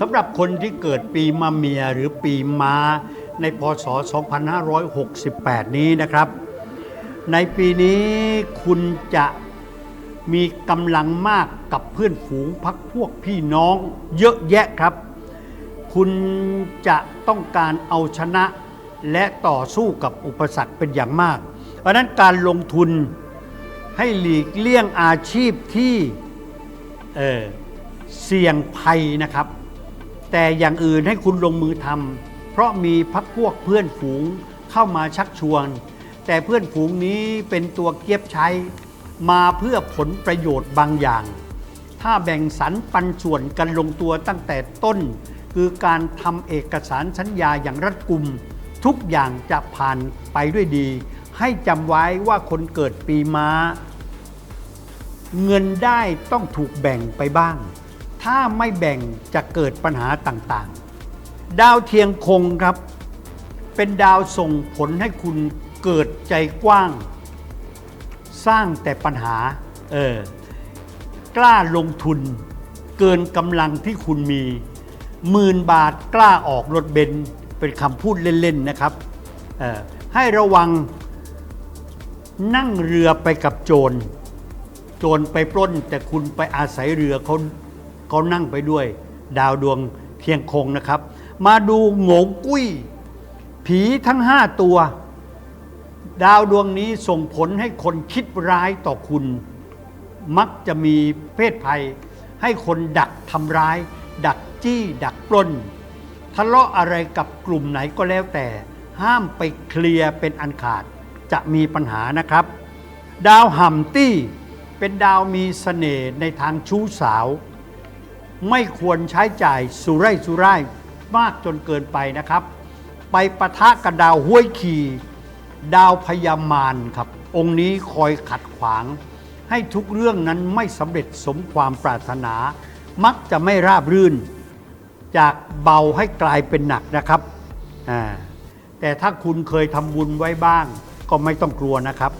สำหรับคนที่เกิดปีมะเมียหรือปีม้าในพศ 2568 นี้นะครับ ในปีนี้คุณจะมีกำลังมากกับเพื่อนฝูงพักพวกพี่น้องเยอะแยะครับ คุณจะต้องการเอาชนะและต่อสู้กับอุปสรรคเป็นอย่างมาก เพราะนั้นการลงทุนให้หลีกเลี่ยงอาชีพที่เเสี่ยงภัยนะครับ แต่อย่างอื่นให้คุณลงมือทำเพราะมีพักพวกเพื่อนฝูงเข้ามาชักชวน แต่เพื่อนฝูงนี้เป็นตัวเกียบใช้มาเพื่อผลประโยชน์บางอย่าง ถ้าแบ่งสรรปันส่วนกันลงตัวตั้งแต่ต้น คือการทำเอกสารสัญญาอย่างรัดกุม ทุกอย่างจะผ่านไปด้วยดี ให้จำไว้ว่าคนเกิดปีม้า เงินได้ต้องถูกแบ่งไปบ้าง ถ้าไม่แบ่งจะเกิดปัญหาต่างๆ ดาวเทียงคงครับ เป็นดาวส่งผลให้คุณเกิดใจกว้าง สร้างแต่ปัญหาเออกล้าลงทุน เกินกำลังที่คุณมีหมื่นบาทกล้าออกรถเบนเป็นคำพูดเล่น ๆ นะครับเออให้ระวังนั่งเรือไปกับโจร โจรไปปล้นแต่คุณไปอาศัยเรือเขา เขานั่งไปด้วย ดาวดวงเทียงคงนะครับ มาดูโงงกุ้ย ผีทั้งห้าตัว ดาวดวงนี้ส่งผลให้คนคิดร้ายต่อคุณ มักจะมีเพศภัย ให้คนดักทำร้าย ดักจี้ ดักปล้นทะเลาะอะไรกับกลุ่มไหนก็แล้วแต่ ห้ามไปเคลียร์เป็นอันขาดจะมีปัญหานะครับ ดาวห่ำตี้เป็นดาวมีเสน่ห์ในทางชู้สาว ไม่ควรใช้จ่ายสุร่ายสุร่ายมากจนเกินไปนะครับ ไปปะทะกับดาวห้วยขีดาวพยามารครับ องค์นี้คอยขัดขวาง ให้ทุกเรื่องนั้นไม่สำเร็จสมความปรารถนา มักจะไม่ราบรื่น จากเบาให้กลายเป็นหนักนะครับแต่ถ้าคุณเคยทำบุญไว้บ้าง ก็ไม่ต้องกลัวนะครับ